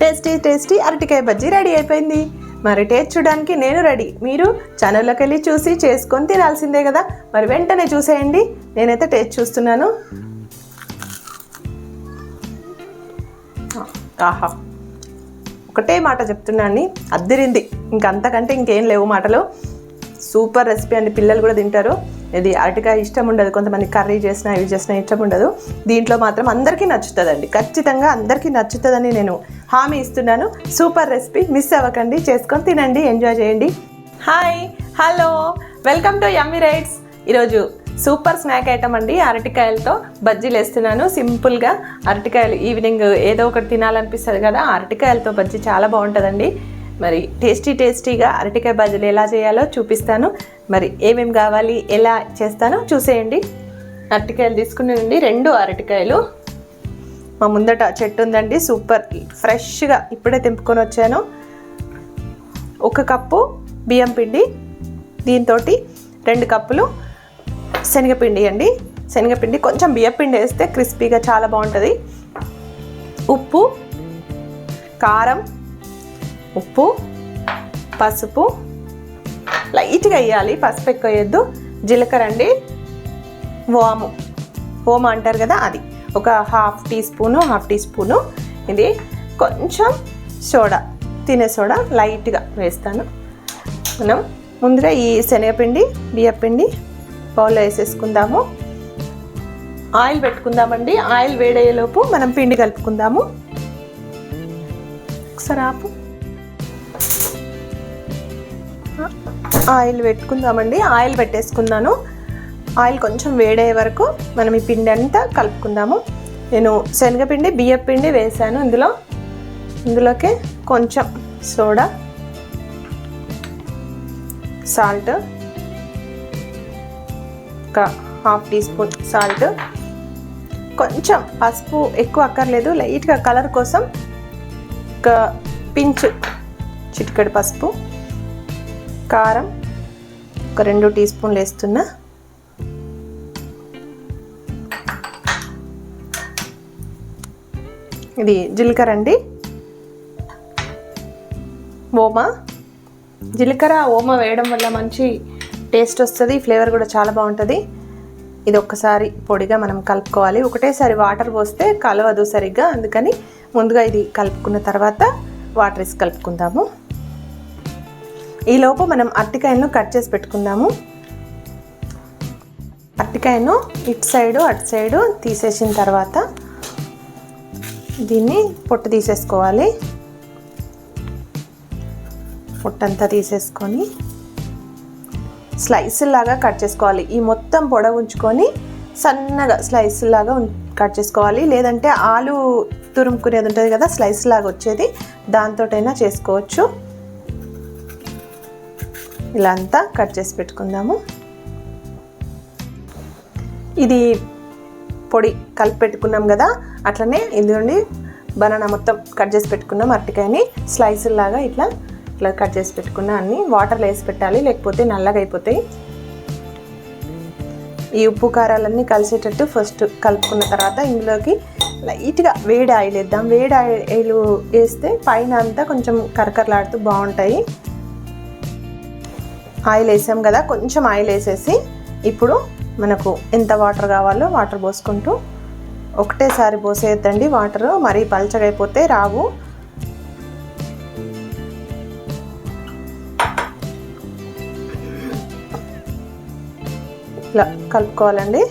Tasty tasty అరటికాయ బజ్జీ ready అయిపోయింది. మరి టేస్ట్ చూడడానికి నేను రెడీ. మీరు ఛానల్లోకి వెళ్ళి చూసి చేసుకొని తినాల్సిందే కదా. మరి వెంటనే చూసేయండి. నేనైతే టేస్ట్ చూస్తున్నాను. ఆహా. ఒకటే మాట చెప్తున్నాను అద్దరింది. ఇంకంతకంటే ఇంకేం లేవు మాటలు. సూపర్ రెసిపీ అండి. పిల్లలు కూడా తింటారు. ఇది అరటికాయ ఇష్టం ఉండదు. కొంతమంది కర్రీ చేసినా ఇవి చేసినా ఇష్టం ఉండదు. దీంట్లో మాత్రం అందరికీ నచ్చుతుందండి. ఖచ్చితంగా అందరికీ నచ్చుతుందని నేను హామీ ఇస్తున్నాను. సూపర్ రెసిపీ మిస్ అవ్వకండి. చేసుకొని తినండి. ఎంజాయ్ చేయండి. Hi. Hello. Welcome to yummy rights. ఈరోజు సూపర్ స్నాక్ ఐటమ్ అండి. అరటికాయలతో బజ్జీలు వేస్తున్నాను. సింపుల్గా అరటికాయలు ఈవినింగ్ ఏదో ఒకటి తినాలనిపిస్తుంది కదా అరటికాయలతో బజ్జీ చాలా బాగుంటుందండి. మరి టేస్టీ టేస్టీగా అరటికాయ బజ్జీలు ఎలా చేయాలో చూపిస్తాను. మరి ఏమేమి కావాలి ఎలా చేస్తానో చూసేయండి. అరటికాయలు తీసుకున్నానండి రెండు అరటికాయలు. మా ముందట చెట్టు ఉందండి సూపర్ ఫ్రెష్గా ఇప్పుడే తెంపుకొని వచ్చాను. ఒక కప్పు బియ్యం పిండి దీంతో రెండు కప్పులు శనగపిండి అండి. శనగపిండి కొంచెం బియ్యపిండి వేస్తే క్రిస్పీగా చాలా బాగుంటుంది. ఉప్పు కారం ఉప్పు పసుపు. లైట్గా వేయాలి పసుపు ఎక్కువ వేయద్దు. జీలకర్ర అండి. వాము. ఓమ అంటారు కదా అది. ఒక half teaspoon half teaspoon. ఇది కొంచెం సోడా తినే సోడా లైట్గా వేస్తాను. మనం ముందుగా ఈ శనగపిండి బియ్యపిండి బౌల్లో వేసేసుకుందాము. ఆయిల్ పెట్టుకుందామండి. ఆయిల్ వేడయ్యేలోపు మనం పిండి కలుపుకుందాము. ఒకసారి ఆపు. ఆయిల్ పెట్టుకుందామండి. ఆయిల్ పెట్టేసుకున్నాను ఆయిల్ కొంచెం వేడయ్యే వరకు మనం ఈ పిండి అంతా కలుపుకుందాము. నేను శనగపిండి బియ్యపిండి వేసాను ఇందులో. ఇందులోకి కొంచెం సోడా సాల్ట్ ఒక హాఫ్ టీ స్పూన్ సాల్ట్. కొంచెం పసుపు ఎక్కువ అక్కర్లేదు. లైట్గా కలర్ కోసం ఒక పించ్ చిటికెడు పసుపు కారం ఒక రెండు టీ స్పూన్లు వేస్తున్నా. ఇది జీలకర్ర అండి. ఓమా. జీలకర్ర ఓమా వేయడం వల్ల మంచి టేస్ట్ వస్తుంది ఫ్లేవర్ కూడా చాలా బాగుంటుంది. ఇది ఒక్కసారి పొడిగా మనం కలుపుకోవాలి. ఒకటేసారి వాటర్ పోస్తే కలవదు సరిగ్గా అందుకని ముందుగా ఇది కలుపుకున్న తర్వాత వాటర్ వేసి కలుపుకుందాము. ఈలోపు మనం అరటికాయను కట్ చేసి పెట్టుకుందాము. అరటికాయను ఇటు సైడు అటు సైడు తీసేసిన తర్వాత దీన్ని పొట్టు తీసేసుకోవాలి. పొట్టంతా తీసేసుకొని స్లైస్ లాగా కట్ చేసుకోవాలి. ఈ మొత్తం పొడవు ఉంచుకొని సన్నగా స్లైస్ లాగా కట్ చేసుకోవాలి. లేదంటే ఆలు తురుముకునేది ఉంటుంది కదా స్లైస్ లాగా వచ్చేది. దాంతోటైనా చేసుకోవచ్చు. ఇలా అంతా కట్ చేసి పెట్టుకుందాము. ఇది పొడి కలిపి పెట్టుకున్నాం కదా అట్లనే ఇందులోని బనానా మొత్తం కట్ చేసి పెట్టుకున్నాం అరటికాయని. స్లైస్ లాగా ఇట్లా ఇట్లా కట్ చేసి పెట్టుకున్నా అన్ని వాటర్లో వేసి పెట్టాలి లేకపోతే నల్లగా అయిపోతాయి. ఈ ఉప్పు కారాలన్నీ కలిసేటట్టు ఫస్ట్ కలుపుకున్న తర్వాత ఇందులోకి లైట్గా వేడి ఆయిల్ వేద్దాం. వేడి ఆయిల్ వేస్తే పైన అంతా కొంచెం కరకరలాడుతూ బాగుంటాయి. ఆయిల్ వేసాం కదా కొంచెం ఆయిల్ వేసేసి ఇప్పుడు మనకు ఎంత వాటర్ కావాలో వాటర్ పోసుకుంటూ ఒకటేసారి పోసేద్దండి వాటర్ మరీ పల్చగా అయిపోతే రావు. ఇలా కలుపుకోవాలండి.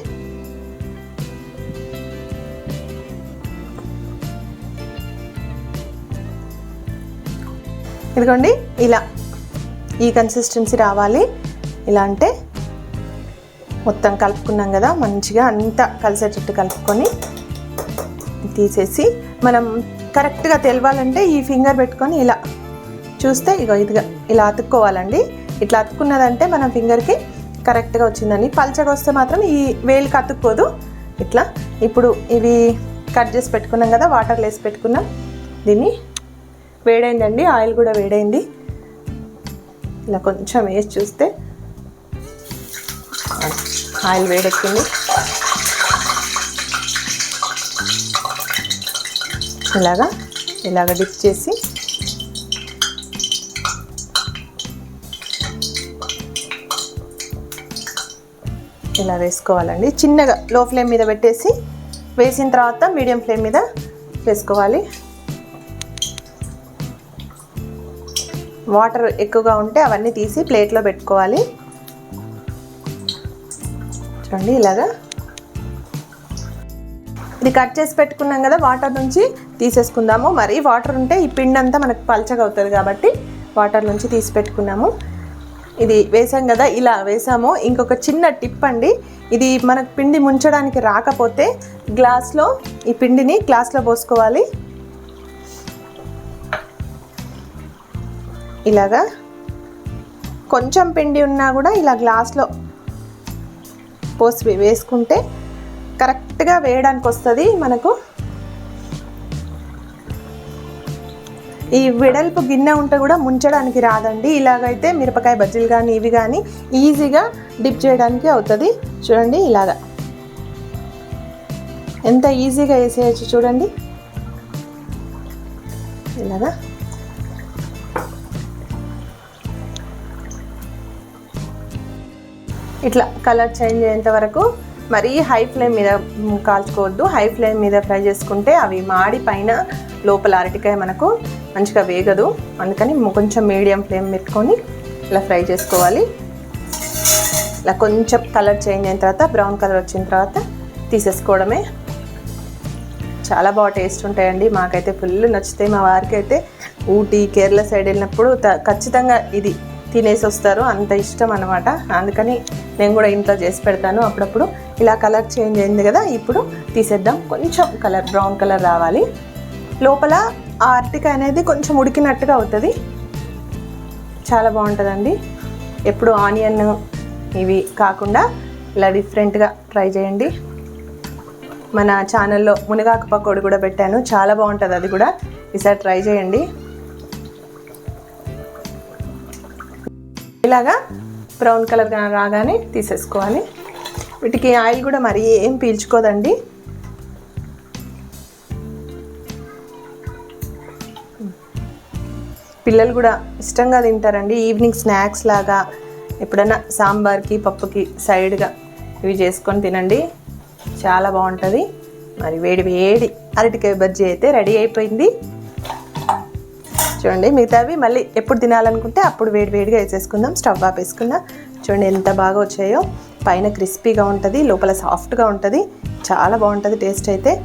ఇదిగోండి ఇలా ఈ కన్సిస్టెన్సీ రావాలి. ఇలా అంటే మొత్తం కలుపుకున్నాం కదా మంచిగా అంతా కలిసేటట్టు కలుపుకొని తీసేసి మనం కరెక్ట్గా తెలవాలంటే ఈ ఫింగర్ పెట్టుకొని ఇలా చూస్తే ఇగో ఇదిగా ఇలా అతుక్కోవాలండి. ఇట్లా అతుక్కున్నదంటే మన ఫింగర్కి కరెక్ట్గా వచ్చిందండి. పల్చగా వస్తే మాత్రం ఈ వేలికి అతుక్కోదు. ఇట్లా ఇప్పుడు ఇవి కట్ చేసి పెట్టుకున్నాం కదా వాటర్లో వేసి పెట్టుకున్నాం. దీన్ని వేడైందండి ఆయిల్ కూడా వేడైంది. ఇలా కొంచెం వేసి చూస్తే ఆయిల్ వేడెక్కింది ఇలాగా ఇలాగ డిప్ చేసి ఇలా వేసుకోవాలండి చిన్నగా లో ఫ్లేమ్ మీద పెట్టేసి వేసిన తర్వాత మీడియం ఫ్లేమ్ మీద వేసుకోవాలి వాటర్ ఎక్కువగా ఉంటే అవన్నీ తీసి ప్లేట్లో పెట్టుకోవాలి. చూడండి ఇలాగా. ఇది కట్ చేసి పెట్టుకున్నాం కదా వాటర్ నుంచి తీసేసుకుందాము. మరి వాటర్ ఉంటే ఈ పిండి అంతా మనకు పల్చగా అవుతుంది కాబట్టి వాటర్ నుంచి తీసి పెట్టుకున్నాము. ఇది వేసాం కదా ఇలా వేసాము. ఇంకొక చిన్న టిప్ అండి ఇది మనకు పిండి ముంచడానికి రాకపోతే గ్లాస్లో ఈ పిండిని గ్లాస్లో పోసుకోవాలి. ఇలాగా కొంచెం పిండి ఉన్నా కూడా ఇలా గ్లాస్లో పోసి వేసుకుంటే కరెక్ట్గా వేయడానికి వస్తుంది మనకు. ఈ వెడల్పు గిన్నె ఉంటే కూడా ముంచడానికి రాదండి. ఇలాగైతే మిరపకాయ బజ్జీలు కానీ ఇవి కానీ ఈజీగా డిప్ చేయడానికి అవుతుంది. చూడండి ఇలాగా. ఎంత ఈజీగా వేసేయచ్చు చూడండి. ఇలాగా. ఇట్లా కలర్ చేంజ్ అయ్యేంత వరకు మరీ హై ఫ్లేమ్ మీద కాల్చుకోవద్దు. హై ఫ్లేమ్ మీద ఫ్రై చేసుకుంటే అవి మాడి పైన లోపల అరటికాయ మనకు మంచిగా వేగదు. అందుకని కొంచెం మీడియం ఫ్లేమ్ పెట్టుకొని ఇలా ఫ్రై చేసుకోవాలి. ఇలా కొంచెం కలర్ చేంజ్ అయిన తర్వాత బ్రౌన్ కలర్ వచ్చిన తర్వాత తీసేసుకోవడమే. చాలా బాగా టేస్ట్ ఉంటాయండి. మాకైతే ఫుల్ నచ్చుతాయి మా వారికి అయితే ఊటీ కేరళ సైడ్ వెళ్ళినప్పుడు త- ఖచ్చితంగా ఇది తినేసి వస్తారు అంత ఇష్టం అనమాట అందుకని నేను కూడా ఇంట్లో చేసి పెడతాను. అప్పుడప్పుడు ఇలా కలర్ చేంజ్ అయింది కదా ఇప్పుడు తీసేద్దాం. కొంచెం కలర్ బ్రౌన్ కలర్ రావాలి. లోపల ఆ అరటికాయ అనేది కొంచెం ఉడికినట్టుగా అవుతుంది. చాలా బాగుంటుందండి. ఎప్పుడు ఆనియన్ ఇవి కాకుండా ఇలా డిఫరెంట్గా ట్రై చేయండి. మన ఛానల్లో మునగాకు పకోడి కూడా పెట్టాను. చాలా బాగుంటుంది అది కూడా. ఈసారి ట్రై చేయండి. ఇలాగా బ్రౌన్ కలర్ రాగానే తీసేసుకోవాలి. వీటికి ఆయిల్ కూడా మరి ఏం పీల్చుకోదండి. పిల్లలు కూడా ఇష్టంగా తింటారండి. ఈవినింగ్ స్నాక్స్ లాగా ఎప్పుడైనా సాంబార్కి పప్పుకి సైడ్గా ఇవి చేసుకొని తినండి. చాలా బాగుంటుంది. మరి వేడి వేడి అరటికాయ బజ్జీ అయితే రెడీ అయిపోయింది. చూడండి. మిగతావి మళ్ళీ ఎప్పుడు తినాలనుకుంటే అప్పుడు వేడి వేడిగా వేసేసుకుందాం. స్టవ్ ఆపేసుకుందాం చూడండి ఎంత బాగా వచ్చాయో. పైన క్రిస్పీగా ఉంటుంది లోపల సాఫ్ట్గా ఉంటుంది. చాలా బాగుంటుంది టేస్ట్ అయితే.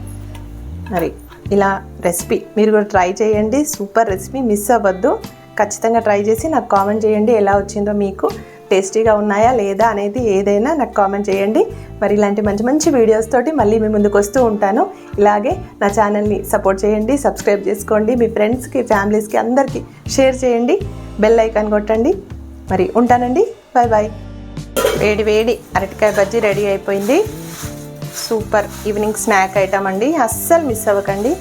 మరి ఇలా రెసిపీ మీరు కూడా ట్రై చేయండి. సూపర్ రెసిపీ మిస్ అవ్వద్దు. ఖచ్చితంగా ట్రై చేసి నాకు కామెంట్ చేయండి ఎలా వచ్చిందో మీకు. టేస్టీగా ఉన్నాయా లేదా అనేది ఏదైనా నాకు కామెంట్ చేయండి. మరి ఇలాంటి మంచి మంచి వీడియోస్ తోటి మళ్ళీ మీ ముందుకు వస్తూ ఉంటాను. ఇలాగే నా ఛానల్ని సపోర్ట్ చేయండి సబ్స్క్రైబ్ చేసుకోండి మీ ఫ్రెండ్స్కి ఫ్యామిలీస్కి అందరికీ షేర్ చేయండి బెల్ ఐకాన్ కొట్టండి. మరి ఉంటానండి. బాయ్ బాయ్ వేడి వేడి అరటికాయ బజ్జీ రెడీ అయిపోయింది. సూపర్ ఈవినింగ్ స్నాక్ ఐటమ్ అండి. అస్సలు మిస్ అవ్వకండి.